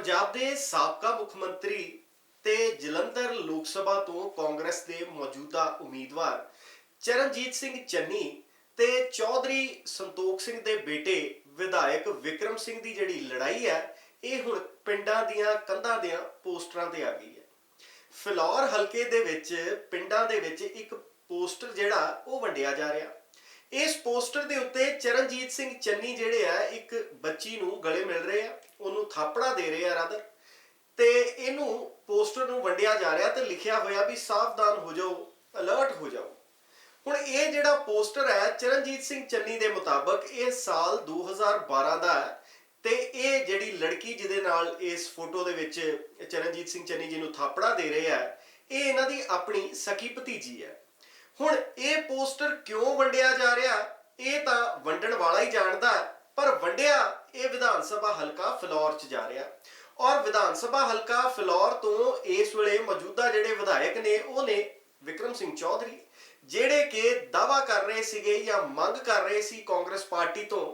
ਪੰਜਾਬ ਦੇ ਸਾਬਕਾ ਮੁੱਖ ਮੰਤਰੀ ਤੇ ਜਲੰਧਰ ਲੋਕ ਸਭਾ ਤੋਂ ਕਾਂਗਰਸ ਦੇ ਮੌਜੂਦਾ ਉਮੀਦਵਾਰ ਚਰਨਜੀਤ ਸਿੰਘ ਚੰਨੀ ਤੇ ਚੌਧਰੀ ਸੰਤੋਖ ਸਿੰਘ ਦੇ ਬੇਟੇ ਵਿਧਾਇਕ ਵਿਕਰਮ ਸਿੰਘ ਦੀ ਜਿਹੜੀ ਲੜਾਈ ਹੈ, ਇਹ ਹੁਣ ਪਿੰਡਾਂ ਦੀਆਂ ਕੰਧਾਂ ਦੀਆਂ ਪੋਸਟਰਾਂ ਤੇ ਆ ਗਈ ਹੈ। ਫਿਲੌਰ ਹਲਕੇ ਦੇ ਵਿੱਚ, ਪਿੰਡਾਂ ਦੇ ਵਿੱਚ ਇੱਕ ਪੋਸਟਰ ਜਿਹੜਾ, ਉਹ ਵੰਡਿਆ ਜਾ ਰਿਹਾ। ਇਸ ਪੋਸਟਰ ਦੇ ਉੱਤੇ ਚਰਨਜੀਤ ਸਿੰਘ ਚੰਨੀ ਜਿਹੜੇ ਆ, ਇੱਕ ਬੱਚੀ ਨੂੰ ਗਲੇ ਮਿਲ ਰਹੇ ਆ। ਉਹਨੂੰ ਥਾਪੜਾ ਦੇ ਰਹੇ ਆ ਰਾਦਰ ਤੇ ਇਹਨੂੰ ਪੋਸਟਰ ਨੂੰ ਵੰਡਿਆ ਜਾ ਰਿਹਾ ਤੇ ਲਿਖਿਆ ਹੋਇਆ ਵੀ ਸਾਵਧਾਨ ਹੋ ਜਾਓ ਅਲਰਟ ਹੋ ਜਾਓ। ਹੁਣ ਇਹ ਜਿਹੜਾ ਪੋਸਟਰ ਹੈ ਚਰਨਜੀਤ ਸਿੰਘ ਚੰਨੀ ਦੇ ਮੁਤਾਬਕ ਇਹ ਸਾਲ 2012 ਦਾ ਹੈ ਤੇ ਇਹ ਜਿਹੜੀ ਲੜਕੀ ਜਿਹਦੇ ਨਾਲ ਇਸ ਫੋਟੋ ਦੇ ਵਿੱਚ ਚਰਨਜੀਤ ਸਿੰਘ ਚੰਨੀ ਜੀ ਨੂੰ ਥਾਪੜਾ ਦੇ ਰਿਹਾ ਆ ਇਹ ਇਹਨਾਂ ਦੀ ਆਪਣੀ ਸਕੀ ਭਤੀਜੀ ਹੈ। ਹੁਣ ਇਹ ਪੋਸਟਰ ਕਿਉਂ ਵੰਡਿਆ ਜਾ ਰਿਹਾ ਇਹ ਤਾਂ ਵੰਡਣ ਵਾਲਾ ਹੀ ਜਾਣਦਾ ਹੈ, ਪਰ ਵੰਡਿਆ ਇਹ ਵਿਧਾਨ ਸਭਾ ਹਲਕਾ ਫਲੌਰ ਚ ਜਾ ਰਿਹਾ। ਔਰ ਵਿਧਾਨ ਸਭਾ ਹਲਕਾ ਫਲੌਰ ਤੋਂ ਇਸ ਵੇਲੇ ਮੌਜੂਦਾ ਜਿਹੜੇ ਵਿਧਾਇਕ ਨੇ, ਉਹ ਨੇ ਵਿਕਰਮ ਸਿੰਘ ਚੌਧਰੀ, ਜਿਹੜੇ ਕਿ ਦਾਵਾ ਕਰ ਰਹੇ ਸੀਗੇ ਜਾਂ ਮੰਗ ਕਰ ਰਹੇ ਸੀ ਕਾਂਗਰਸ ਪਾਰਟੀ ਤੋਂ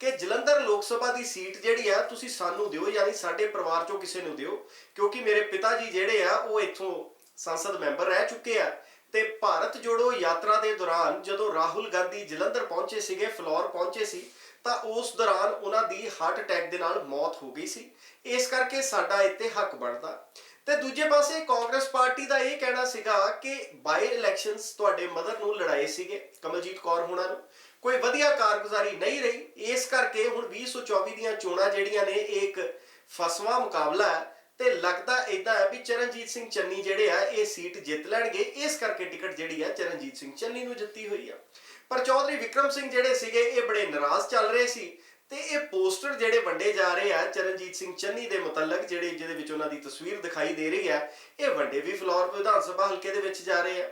ਕਿ ਜਲੰਧਰ ਲੋਕ ਸਭਾ ਦੀ ਸੀਟ ਜਿਹੜੀ ਆ, ਤੁਸੀਂ ਸਾਨੂੰ ਦਿਓ, ਯਾਨੀ ਸਾਡੇ ਪਰਿਵਾਰ ਚੋਂ ਕਿਸੇ ਨੂੰ ਦਿਓ, ਕਿਉਂਕਿ ਮੇਰੇ ਪਿਤਾ ਜੀ ਜਿਹੜੇ ਆ, ਉਹ ਇੱਥੋਂ ਸੰਸਦ ਮੈਂਬਰ ਰਹਿ ਚੁੱਕੇ ਆ। ਤੇ ਭਾਰਤ ਜੋੜੋ ਯਾਤਰਾ ਦੇ ਦੌਰਾਨ ਜਦੋਂ ਰਾਹੁਲ ਗਾਂਧੀ ਜਲੰਧਰ ਪਹੁੰਚੇ ਸੀਗੇ, ਫਲੋਰ ਪਹੁੰਚੇ ਸੀ ਤਾਂ ਉਸ ਦੌਰਾਨ ਉਹਨਾਂ ਦੀ ਹਾਰਟ ਅਟੈਕ ਦੇ ਨਾਲ ਮੌਤ ਹੋ ਗਈ ਸੀ। ਇਸ ਕਰਕੇ ਸਾਡਾ ਇੱਥੇ ਹੱਕ ਬਣਦਾ। ਤੇ ਦੂਜੇ ਪਾਸੇ ਕਾਂਗਰਸ ਪਾਰਟੀ ਦਾ ਇਹ ਕਹਿਣਾ ਸੀਗਾ ਕਿ ਬਾਈ ਇਲੈਕਸ਼ਨਸ ਤੁਹਾਡੇ ਮਦਰ ਨੂੰ ਲੜਾਏ ਸੀਗੇ, ਕਮਲਜੀਤ ਕੌਰ ਹੋਣਾ ਨੂੰ। ਕੋਈ ਵਧੀਆ ਕਾਰਗੁਜ਼ਾਰੀ ਨਹੀਂ ਰਹੀ। ਇਸ ਕਰਕੇ ਹੁਣ 2024 ਦੀਆਂ ਚੋਣਾਂ ਜਿਹੜੀਆਂ ਨੇ, ਇਹ ਇੱਕ ਫਸਵਾ ਮੁਕਾਬਲਾ ਹੈ। ਤੇ ਲੱਗਦਾ ਇਦਾਂ ਹੈ ਵੀ ਚਰਨਜੀਤ ਸਿੰਘ ਚੰਨੀ ਜਿਹੜੇ ਆ, ਇਹ ਸੀਟ ਜਿੱਤ ਲੈਣਗੇ। ਇਸ ਕਰਕੇ ਟਿਕਟ ਜਿਹੜੀ ਆ, ਚਰਨਜੀਤ ਸਿੰਘ ਚੰਨੀ ਨੂੰ ਜਿੱਤੀ ਹੋਈ ਆ। ਪਰ ਚੌਧਰੀ ਵਿਕਰਮ ਸਿੰਘ ਜਿਹੜੇ ਸੀਗੇ, ਇਹ ਬੜੇ ਨਾਰਾਜ਼ ਚੱਲ ਰਹੇ ਸੀ ਤੇ ਇਹ ਪੋਸਟਰ ਜਿਹੜੇ ਵੰਡੇ ਜਾ ਰਹੇ ਆ ਚਰਨਜੀਤ ਸਿੰਘ ਚੰਨੀ ਦੇ ਮੁਤਲਕ ਜਿਹੜੇ ਜਿਹਦੇ ਵਿੱਚ ਉਹਨਾਂ ਦੀ ਤਸਵੀਰ ਦਿਖਾਈ ਦੇ ਰਹੀ ਹੈ, ਇਹ ਵੰਡੇ ਵੀ ਫਲੋਰ ਵਿਧਾਨ ਸਭਾ ਹਲਕੇ ਦੇ ਵਿੱਚ ਜਾ ਰਹੇ ਆ।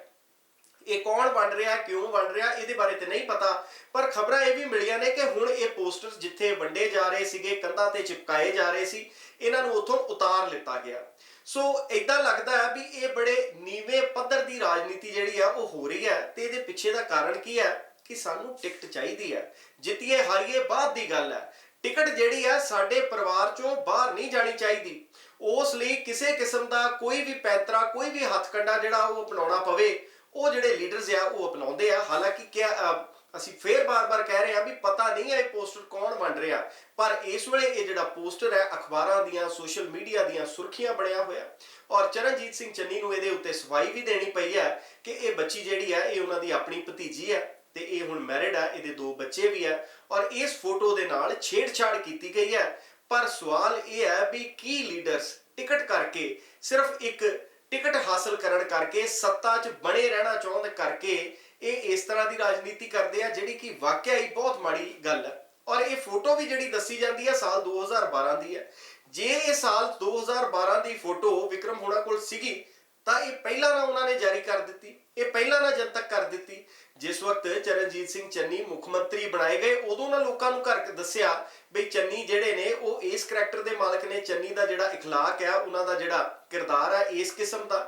ਇਹ ਕੌਣ ਵੰਡ ਰਿਹਾ, ਕਿਉਂ ਵੰਡ ਰਿਹਾ, ਇਹਦੇ ਬਾਰੇ ਤੇ ਨਹੀਂ ਪਤਾ। ਪਰ ਖਬਰਾਂ ਇਹ ਵੀ ਮਿਲੀਆਂ ਨੇ ਕਿ ਹੁਣ ਇਹ ਪੋਸਟਰਸ ਜਿੱਥੇ ਵੰਡੇ ਜਾ ਰਹੇ ਸੀਗੇ, ਕੰਧਾਂ ਤੇ ਚਿਪਕਾਏ ਜਾ ਰਹੇ ਸੀ, ਇਹਨਾਂ ਨੂੰ ਉੱਥੋਂ ਉਤਾਰ ਲਿੱਤਾ ਗਿਆ। ਸੋ ਇਦਾਂ ਲੱਗਦਾ ਹੈ ਵੀ ਇਹ ਬੜੇ ਨੀਵੇਂ ਪੱਧਰ ਦੀ ਰਾਜਨੀਤੀ ਜਿਹੜੀ ਆ, ਉਹ ਹੋ ਰਹੀ ਹੈ ਤੇ ਇਹਦੇ ਪਿੱਛੇ ਦਾ ਕਾਰਨ ਕੀ ਹੈ? ਕਿ ਸਾਨੂੰ ਟਿਕਟ ਚਾਹੀਦੀ ਹੈ। ਜਿੱਤੀਏ, ਹਾਰੀਏ, ਬਾਅਦ ਦੀ ਗੱਲ ਹੈ। ਟਿਕਟ ਜਿਹੜੀ ਹੈ, ਸਾਡੇ ਪਰਿਵਾਰ ਚੋਂ ਬਾਹਰ ਨਹੀਂ ਜਾਣੀ ਚਾਹੀਦੀ। ਉਸ ਲਈ ਕਿਸੇ ਕਿਸਮ ਦਾ ਕੋਈ ਵੀ ਪੈਂਤਰਾ, ਕੋਈ ਵੀ ਹੱਥਕੰਡਾ ਜਿਹੜਾ ਉਹ ਅਪਣਾਉਣਾ ਪਵੇ ਉਹ ਜਿਹੜੇ ਲੀਡਰਸ ਆ, ਉਹ ਅਪਣਾਉਂਦੇ ਆ। ਹਾਲਾਂਕਿ ਕਿਆ ਅਸੀਂ ਫੇਰ ਬਾਰ-ਬਾਰ ਕਹਿ ਰਹੇ ਆ ਵੀ ਪਤਾ ਨਹੀਂ ਹੈ ਇਹ ਪੋਸਟਰ ਕੌਣ ਵੰਡ ਰਿਹਾ। ਪਰ ਇਸ ਵੇਲੇ ਇਹ ਜਿਹੜਾ ਪੋਸਟਰ ਹੈ, ਅਖਬਾਰਾਂ ਦੀਆਂ ਸੋਸ਼ਲ ਮੀਡੀਆ ਦੀਆਂ ਸੁਰਖੀਆਂ ਬਣਿਆ ਹੋਇਆ। ਔਰ ਚਰਨਜੀਤ ਸਿੰਘ ਚੰਨੀ ਨੂੰ ਇਹਦੇ ਉੱਤੇ ਸਫ਼ਾਈ ਵੀ ਦੇਣੀ ਪਈ ਹੈ ਕਿ ਇਹ ਬੱਚੀ ਜਿਹੜੀ ਹੈ ਇਹ ਉਹਨਾਂ ਦੀ ਆਪਣੀ ਭਤੀਜੀ ਹੈ ਤੇ ਇਹ ਹੁਣ ਮੈਰਿਡ ਹੈ ਇਹਦੇ ਦੋ ਬੱਚੇ ਵੀ ਹੈ ਔਰ ਇਸ ਫੋਟੋ ਦੇ ਨਾਲ ਛੇੜਛਾੜ ਕੀਤੀ ਗਈ ਹੈ। ਪਰ ਸਵਾਲ ਇਹ ਹੈ ਵੀ ਕੀ ਲੀਡਰਸ ਟਿਕਟ ਕਰਕੇ ਸਿਰਫ ਇੱਕ ਟਿਕਟ ਹਾਸਲ ਕਰਨ ਕਰਕੇ, ਸੱਤਾ 'ਚ ਬਣੇ ਰਹਿਣਾ ਚਾਹੁੰਦੇ ਕਰਕੇ ਇਹ ਇਸ ਤਰ੍ਹਾਂ ਦੀ ਰਾਜਨੀਤੀ ਕਰਦੇ ਆ, ਜਿਹੜੀ ਕਿ ਵਾਕਿਆ ਹੀ ਬਹੁਤ ਮਾੜੀ ਗੱਲ ਹੈ। ਔਰ ਇਹ ਫੋਟੋ ਵੀ ਜਿਹੜੀ ਦੱਸੀ ਜਾਂਦੀ ਹੈ, ਸਾਲ 2012 ਦੀ ਹੈ। ਜੇ ਇਹ ਸਾਲ 2012 ਦੀ ਫੋਟੋ ਵਿਕਰਮ ਹੋਣਾ ਕੋਲ ਸੀਗੀ, ਤਾਂ ਇਹ ਪਹਿਲਾਂ ਨਾ ਉਹਨਾਂ ਨੇ ਜਾਰੀ ਕਰ ਦਿੱਤੀ। ਇਹ ਪਹਿਲਾਂ ਨਾ ਜਨਤਕ ਕਰ ਦਿੱਤੀ। ਜਿਸ ਵਕਤ ਚਰਨਜੀਤ ਸਿੰਘ ਚੰਨੀ ਮੁੱਖ ਮੰਤਰੀ ਬਣਾਏ ਗਏ, ਉਦੋਂ ਨਾ ਲੋਕਾਂ ਨੂੰ ਘਰ ਦੱਸਿਆ ਬਈ ਚੰਨੀ ਜਿਹੜੇ ਨੇ ਉਹ ਇਸ ਕਰੈਕਟਰ ਦੇ ਮਾਲਕ ਨੇ ਚੰਨੀ ਦਾ ਜਿਹੜਾ اخلاق ਆ ਉਹਨਾਂ ਦਾ ਜਿਹੜਾ ਕਿਰਦਾਰ ਆ ਇਸ ਕਿਸਮ ਦਾ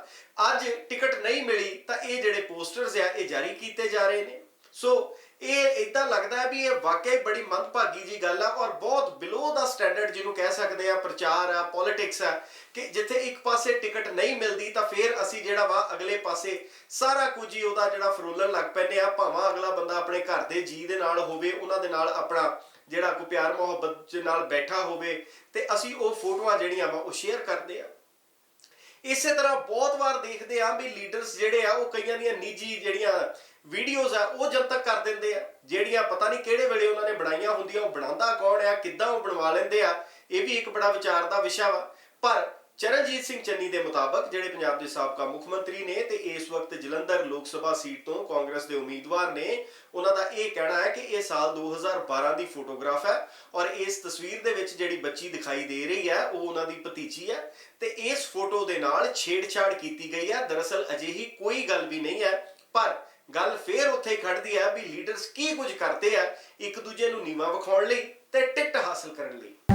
ਅੱਜ ਟਿਕਟ ਨਹੀਂ ਮਿਲੀ ਤਾਂ ਇਹ ਜਿਹੜੇ ਪੋਸਟਰਸ ਆ ਇਹ ਜਾਰੀ ਕੀਤੇ ਜਾ ਰਹੇ ਨੇ ਸੋ ਇਹ ਇਦਾਂ ਲੱਗਦਾ ਹੈ ਵੀ ਇਹ ਵਾਕਈ ਬੜੀ ਮੰਦਭਾਗੀ ਜੀ ਗੱਲ ਆ ਔਰ ਬਹੁਤ ਬਿਲੋ ਦਾ ਸਟੈਂਡਰਡ ਜਿਹਨੂੰ ਕਹਿ ਸਕਦੇ ਆ ਪ੍ਰਚਾਰ ਆ ਪੋਲਿਟਿਕਸ ਆ ਕਿ ਜਿੱਥੇ ਇੱਕ ਪਾਸੇ ਟਿਕਟ ਨਹੀਂ ਮਿਲਦੀ ਤਾਂ ਫਿਰ ਅਸੀਂ ਜਿਹੜਾ ਵਾ ਅਗਲੇ ਪਾਸੇ ਸਾਰਾ ਕੁਝ ਹੀ ਉਹਦਾ ਜਿਹੜਾ ਫਰੋਲਣ ਲੱਗ ਪੈਂਦੇ ਆ ਭਾਵੇਂ ਅਗਲਾ ਬੰਦਾ ਆਪਣੇ ਘਰ ਦੇ ਜੀ ਦੇ ਨਾਲ ਹੋਵੇ ਉਹਨਾਂ ਦੇ ਨਾਲ ਆਪਣਾ ਜਿਹੜਾ ਕੋਈ ਪਿਆਰ ਮੁਹੱਬਤ ਦੇ ਨਾਲ ਬੈਠਾ ਹੋਵੇ ਤੇ ਅਸੀਂ ਉਹ ਫੋਟੋਆਂ ਜਿਹੜੀਆਂ ਵਾ ਉਹ ਸ਼ੇਅਰ ਕਰਦੇ ਆ। ਇਸੇ ਤਰ੍ਹਾਂ ਬਹੁਤ ਵਾਰ ਦੇਖਦੇ ਆ ਵੀ ਲੀਡਰਸ ਜਿਹੜੇ ਆ, ਉਹ ਕਈਆਂ ਦੀਆਂ ਨਿੱਜੀ ਜਿਹੜੀਆਂ ਵੀਡੀਓਜ਼ ਆ, ਉਹ ਜਨਤਕ ਕਰ ਦਿੰਦੇ ਆ। ਜਿਹੜੀਆਂ ਪਤਾ ਨਹੀਂ ਕਿਹੜੇ ਵੇਲੇ ਉਹਨਾਂ ਨੇ ਬਣਾਈਆਂ ਹੁੰਦੀਆਂ, ਉਹ ਬਣਾਉਂਦਾ ਕੌਣ ਆ, ਕਿੱਦਾਂ ਉਹ ਬਣਵਾ ਲੈਂਦੇ ਆ, ਇਹ ਵੀ ਇੱਕ ਬੜਾ ਵਿਚਾਰ ਦਾ ਵਿਸ਼ਾ ਵਾ। ਪਰ ਚਰਨਜੀਤ ਸਿੰਘ ਚੰਨੀ ਦੇ ਮੁਤਾਬਕ ਜਿਹੜੇ ਪੰਜਾਬ ਦੇ ਸਾਬਕਾ ਮੁੱਖ ਮੰਤਰੀ ਨੇ ਤੇ ਇਸ ਵਕਤ ਜਲੰਧਰ ਲੋਕ ਸਭਾ ਸੀਟ ਤੋਂ ਕਾਂਗਰਸ ਦੇ ਉਮੀਦਵਾਰ ਨੇ, ਉਹਨਾਂ ਦਾ ਇਹ ਕਹਿਣਾ ਹੈ ਕਿ ਇਹ ਸਾਲ 2012 ਦੀ ਫੋਟੋਗ੍ਰਾਫ ਹੈ ਔਰ ਇਸ ਤਸਵੀਰ ਦੇ ਵਿੱਚ ਜਿਹੜੀ ਬੱਚੀ ਦਿਖਾਈ ਦੇ ਰਹੀ ਹੈ, ਉਹ ਉਹਨਾਂ ਦੀ ਭਤੀਜੀ ਹੈ ਤੇ ਇਸ ਫੋਟੋ ਦੇ ਨਾਲ ਛੇੜਛਾੜ ਕੀਤੀ ਗਈ ਹੈ। ਦਰਅਸਲ ਅਜਿਹੀ ਕੋਈ ਗੱਲ ਵੀ ਨਹੀਂ ਹੈ, ਪਰ ਗੱਲ ਫੇਰ ਉੱਥੇ ਹੀ ਖੜਦੀ ਹੈ ਵੀ ਲੀਡਰਸ ਕੀ ਕੁਝ ਕਰਦੇ ਆ ਇੱਕ ਦੂਜੇ ਨੂੰ ਨੀਵਾ ਵਿਖਾਉਣ ਲਈ ਤੇ ਟਿਕਟ ਹਾਸਲ ਕਰਨ ਲਈ।